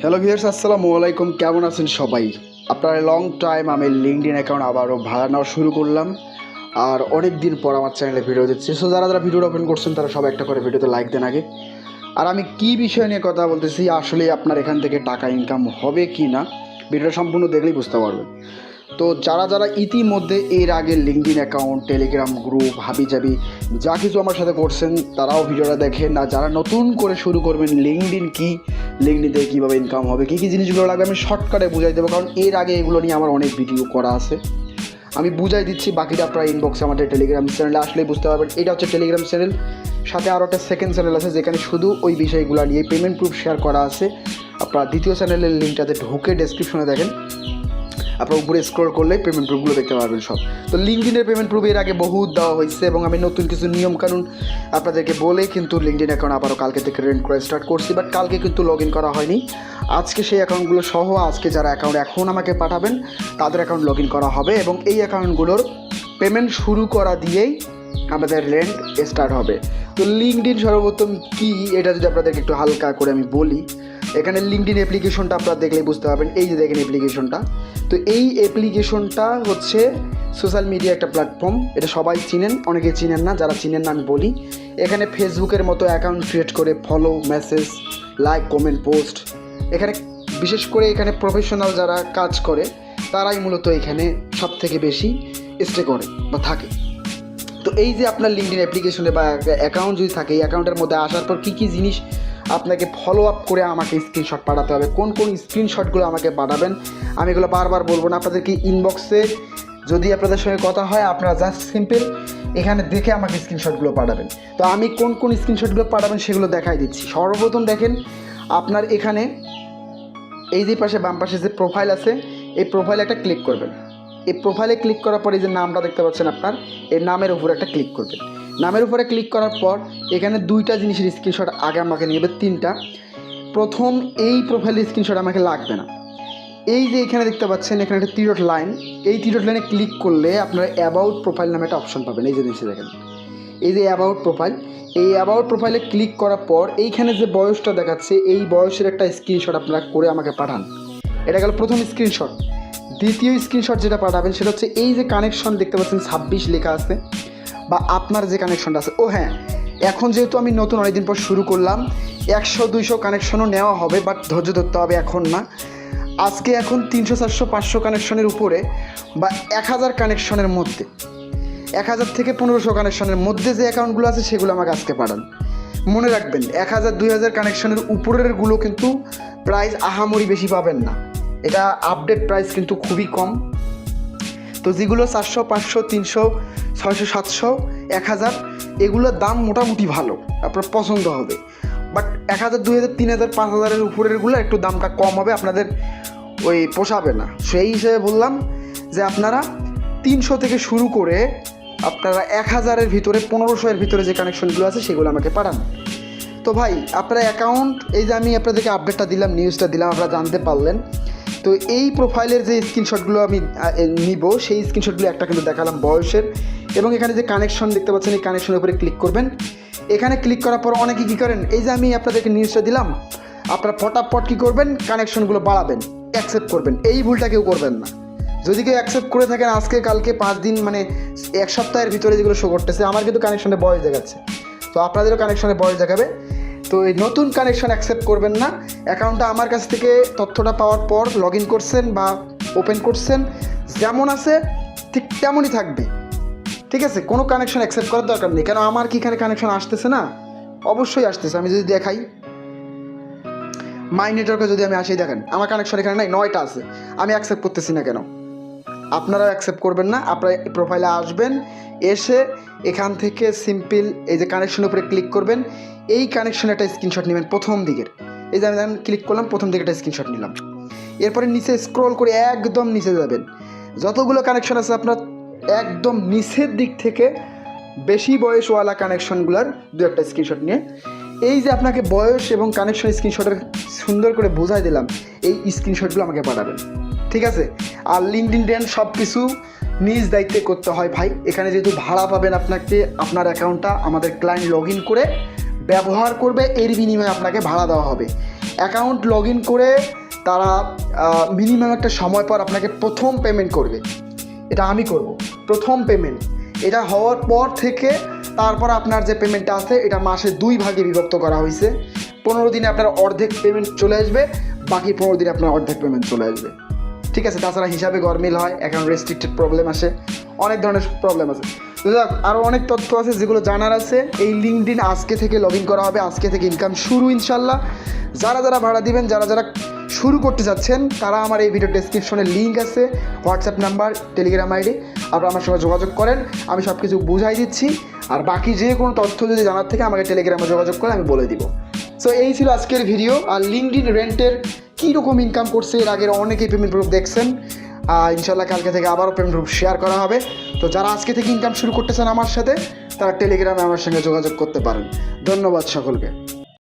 Hello viewers আসসালামু আলাইকুম। কেমন আছেন সবাই? আপনার লং টাইম আমি লিঙ্কডিন অ্যাকাউন্ট আবারও ভাড়া নেওয়া শুরু করলাম। আর অনেক দিন পর আমার চ্যানেলে ভিডিও দিচ্ছে। সো যারা যারা ভিডিওটা ওপেন করছেন, তারা সবাই একটা করে ভিডিওতে লাইক দেন আগে। আর আমি কি বিষয় নিয়ে কথা বলতেছি আসলে আপনার এখান থেকে টাকা ইনকাম হবে কি না ভিডিওটা সম্পূর্ণ দেখলেই বুঝতে পারবেন। তো যারা যারা ইতিমধ্যে এর আগে লিঙ্কডিন অ্যাকাউন্ট টেলিগ্রাম গ্রুপ হাবি হাবিজাবি যা কিছু আমার সাথে করছেন, তারাও ভিডিওটা দেখেন। আর যারা নতুন করে শুরু করবেন লিঙ্কডিন কি? লিঙ্কডিনতে কীভাবে ইনকাম হবে? কী কী জিনিসগুলো লাগবে? আমি শর্টকাটে বুঝাই দেবো, কারণ এর আগে এগুলো নিয়ে আমার অনেক ভিডিও করা আছে। আমি বুঝাই দিচ্ছি, বাকিটা আপনারা ইনবক্সে আমাদের টেলিগ্রাম চ্যানেলে আসলেই বুঝতে পারবেন। এটা হচ্ছে টেলিগ্রাম চ্যানেল সাথে আরও একটা সেকেন্ড চ্যানেল আছে, যেখানে শুধু ওই বিষয়গুলো নিয়ে পেমেন্ট প্রুফ শেয়ার করা আছে। আপনারা দ্বিতীয় চ্যানেলের লিঙ্কটাতে ঢুকে ডেসক্রিপশনে দেখেন। আপনার উপরে স্ক্রল করলে পেমেন্ট প্রুফগুলো দেখতে পারবেন সব। তো লিঙ্কডিনের পেমেন্ট প্রুফ এর আগে বহুত দেওয়া হয়েছে এবং আমি নতুন কিছু নিয়মকানুন আপনাদেরকে বলে কিন্তু লিঙ্কডিন অ্যাকাউন্ট আবারও কালকে থেকে রেন্ট করা স্টার্ট করছি বাট কালকে কিন্তু লগ ইন করা হয়নি। আজকে সেই অ্যাকাউন্টগুলো সহ আজকে যারা অ্যাকাউন্ট এখন আমাকে পাঠাবেন, তাদের অ্যাকাউন্ট লগ ইন করা হবে এবং এই অ্যাকাউন্টগুলোর পেমেন্ট শুরু করা দিয়েই আমাদের রেন্ট স্টার্ট হবে। তো লিঙ্কডিন সর্বপ্রথম কি, এটা যদি আপনাদেরকে একটু হালকা করে আমি বলি এখানে লিঙ্কডিন অ্যাপ্লিকেশনটা আপনারা দেখলেই বুঝতে পারবেন। এই যে দেখেন অ্যাপ্লিকেশনটা তো এই অ্যাপ্লিকেশনটা হচ্ছে সোশ্যাল মিডিয়া একটা প্ল্যাটফর্ম এটা সবাই চিনেন, অনেকে চিনেন না, যারা চিনেন না আমি বলি। এখানে ফেসবুকের মতো অ্যাকাউন্ট ক্রিয়েট করে follow message like comment post এখানে বিশেষ করে এখানে প্রফেশনাল যারা কাজ করে, তারাই মূলত এখানে সব থেকে বেশি স্টে করে বা থাকে। তো এই যে আপনার লিঙ্কডিন অ্যাপ্লিকেশনে বা অ্যাকাউন্ট যদি থাকে, এই অ্যাকাউন্টের মধ্যে আসার পর কী কী জিনিস আপনাকে ফলো আপ করে আমাকে স্ক্রিনশট পাঠাতে হবে। কোন কোন স্ক্রিনশটগুলো আমাকে পাঠাবেন, আমি এগুলো বারবার বলব না। আপনাদেরকে ইনবক্সে যদি আপনাদের সঙ্গে কথা হয়, আপনারা জাস্ট সিম্পল এখানে দেখে আমাকে স্ক্রিনশটগুলো পাঠাবেন। তো আমি কোন কোন স্ক্রিনশটগুলো পাঠাবেন সেগুলো দেখাই দিচ্ছি। সর্বপ্রথম দেখেন, আপনার এখানে এই যে পাশে, বাম পাশে যে প্রোফাইল আছে, এই প্রোফাইলে একটা ক্লিক করবেন। এই প্রোফাইলে ক্লিক করার পরে যে নামটা দেখতে পাচ্ছেন আপনার এই নামের উপর একটা ক্লিক করবেন। নামের উপরে ক্লিক করার পর এখানে দুইটা জিনিসের স্ক্রিনশট আগে আমাকে নেবে তিনটা। প্রথম, এই প্রোফাইলের স্ক্রিনশট আমাকে লাগবে না। এই যে এখানে দেখতে পাচ্ছেন, এখানে একটা তিরট লাইন এই তিরট লাইনে ক্লিক করলে আপনারা অ্যাবাউট প্রোফাইল নামে একটা অপশন পাবেন। এই যে নিচে দেখেন। এই যে অ্যাবাউট প্রোফাইল এই অ্যাবাউট প্রোফাইলে ক্লিক করার পর এইখানে যে বয়সটা দেখাচ্ছে, এই বয়সের একটা স্ক্রিনশট আপনারা করে আমাকে পাঠান। এটা গেল প্রথম স্ক্রিনশট দ্বিতীয় স্ক্রিনশট যেটা পাঠাবেন, সেটা হচ্ছে এই যে কানেকশন দেখতে পাচ্ছেন, ছাব্বিশ লেখা আছে। বা আপনার যে কানেকশনটা আছে, ও হ্যাঁ এখন যেহেতু আমি নতুন অনেকদিন পর শুরু করলাম, একশো, দুইশো কানেকশনও নেওয়া হবে বাট ধৈর্য ধরতে হবে এখন না। আজকে এখন তিনশো, চারশো, পাঁচশো কানেকশনের উপরে বা এক হাজার কানেকশনের মধ্যে, এক হাজার থেকে পনেরোশো কানেকশনের মধ্যে যে অ্যাকাউন্টগুলো আছে, সেগুলো আমাকে আজকে পাঠান। মনে রাখবেন, এক হাজার, দুই হাজার কানেকশনের উপরেরগুলো কিন্তু প্রাইস আহামরি বেশি পাবেন না। এটা আপডেট প্রাইস কিন্তু খুবই কম। তো যেগুলো চারশো, পাঁচশো, তিনশো, ছয়শো, সাতশো, এক হাজার, এগুলোর দাম মোটামুটি ভালো, আপনার পছন্দ হবে। বাট এক হাজার, দুই হাজার, তিন হাজার, পাঁচ হাজারের উপরেরগুলো একটু দামটা কম হবে, আপনাদের ওই পোষাবে না। সেই হিসেবে বললাম যে আপনারা তিনশো থেকে শুরু করে আপনারা এক হাজারের ভিতরে, পনেরোশো এর ভিতরে যে কানেকশনগুলো আছে, সেগুলো আমাকে পাঠান। তো ভাই, আপনার অ্যাকাউন্ট এই যে আমি আপনাদেরকে আপডেটটা দিলাম নিউজটা দিলাম, আপনারা জানতে পারলেন। তো এই প্রোফাইলের যে স্ক্রিনশটগুলো আমি নিব, সেই স্ক্রিনশটগুলো একটা কিন্তু দেখালাম বয়সের। এবং এখানে যে কানেকশন দেখতে পাচ্ছেন, এই কানেকশনের উপরে ক্লিক করবেন। এখানে ক্লিক করার পর অনেকে কী করেন, এই যে আমি আপনাদেরকে নিউজটা দিলাম, আপনারা ফটাফট কী করবেন কানেকশনগুলো বাড়াবেন অ্যাকসেপ্ট করবেন। এই ভুলটা কেউ করবেন না। যদি কেউ অ্যাকসেপ্ট করে থাকেন, আজকে, কালকে, পাঁচ দিন মানে এক সপ্তাহের ভিতরে যেগুলো শো করতেছে, আমার কিন্তু কানেকশনে বয়স দেখাচ্ছে। তো আপনাদেরও কানেকশনে বয়স দেখাবে। তো এই নতুন কানেকশন অ্যাকসেপ্ট করবেন না। অ্যাকাউন্টটা আমার কাছ থেকে তথ্যটা পাওয়ার পর লগ ইন করছেন বা ওপেন করছেন, যেমন আছে ঠিক তেমনই থাকবে। ঠিক আছে? কোনো কানেকশন অ্যাকসেপ্ট করার দরকার নেই। কেন আমার কি এখানে কানেকশন আসতেছে না? অবশ্যই আসতেছে। আমি যদি দেখাই মাই নেটওয়ার্কে যদি আমি আসি, দেখেন, আমার কানেকশন এখানে নাই, নয়টা আছে। আমি অ্যাকসেপ্ট করতেছি না কেন? আপনারা অ্যাকসেপ্ট করবেন না। আপনারা প্রোফাইলে আসবেন, এসে এখান থেকে সিম্পল এই যে কানেকশনের উপরে ক্লিক করবেন। এই কানেকশনে একটা স্ক্রিনশট নেবেন প্রথম দিকের। এই যে আমি ক্লিক করলাম, প্রথম দিকে একটা স্ক্রিনশট নিলাম। এরপরে নিচে স্ক্রল করে একদম নিচে যাবেন। যতগুলো কানেকশন আছে আপনার একদম নিচের দিক থেকে বেশি বয়সওয়ালা কানেকশনগুলোর দু একটা স্ক্রিনশট নিয়ে। এই যে আপনাকে বয়স এবং কানেকশন স্ক্রিনশটের সুন্দর করে বোঝাই দিলাম, এই স্ক্রিনশটগুলো আমাকে পাঠাবেন। ঠিক আছে? আর লিঙ্কডিন ডেন সব কিছু নিজ দায়িত্বে করতে হয় ভাই। এখানে যেহেতু ভাড়া পাবেন আপনাকে, আপনার অ্যাকাউন্টটা আমাদের ক্লায়েন্ট লগ ইন করে ব্যবহার করবে, এর বিনিময়ে আপনাকে ভাড়া দেওয়া হবে। অ্যাকাউন্ট লগ ইন করে তারা মিনিমাম একটা সময় পর আপনাকে প্রথম পেমেন্ট করবে। এটা আমি করব, প্রথম পেমেন্ট। এটা হওয়ার পর থেকে তারপর আপনার যে পেমেন্টটা আছে, এটা মাসে দুই ভাগে বিভক্ত করা হয়েছে। পনেরো দিনে আপনার অর্ধেক পেমেন্ট চলে আসবে, বাকি পনেরো দিনে আপনার অর্ধেক পেমেন্ট চলে আসবে। ঠিক আছে, তাছাড়া হিসাবে গরমিল হয় অ্যাকাউন্ট রেস্ট্রিক্টেড প্রবলেম আসে, অনেক ধরনের প্রবলেম আছে যাক আরও অনেক তথ্য আছে যেগুলো জানার আছে। এই লিঙ্কডিন আজকে থেকে লগ ইন করা হবে, আজকে থেকে ইনকাম শুরু ইনশাল্লাহ। যারা যারা ভাড়া দিবেন, যারা যারা শুরু করতে যাচ্ছেন, তারা আমার এই ভিডিও ডেসক্রিপশনে লিঙ্ক আছে হোয়াটসঅ্যাপ নাম্বার টেলিগ্রাম আইডি আপনারা আমার সঙ্গে যোগাযোগ করেন, আমি সব কিছু বুঝাই দিচ্ছি। আর বাকি যে কোনো তথ্য যদি জানার থেকে, আমাকে টেলিগ্রামে যোগাযোগ করে আমি বলে দিব। সো এই ছিল আজকের ভিডিও আর লিঙ্কডিন রেন্টের কী রকম ইনকাম করছে, এর আগের অনেকেই পেমেন্ট প্রুফ দেখছেন। ইনশাল্লাহ কালকে থেকে আবারও পেমেন্ট গ্রুপ শেয়ার করা হবে। তো যারা আজকে থেকে ইনকাম শুরু করতেছেন আমার সাথে, তারা টেলিগ্রামে আমার সঙ্গে যোগাযোগ করতে পারেন। ধন্যবাদ সকলকে।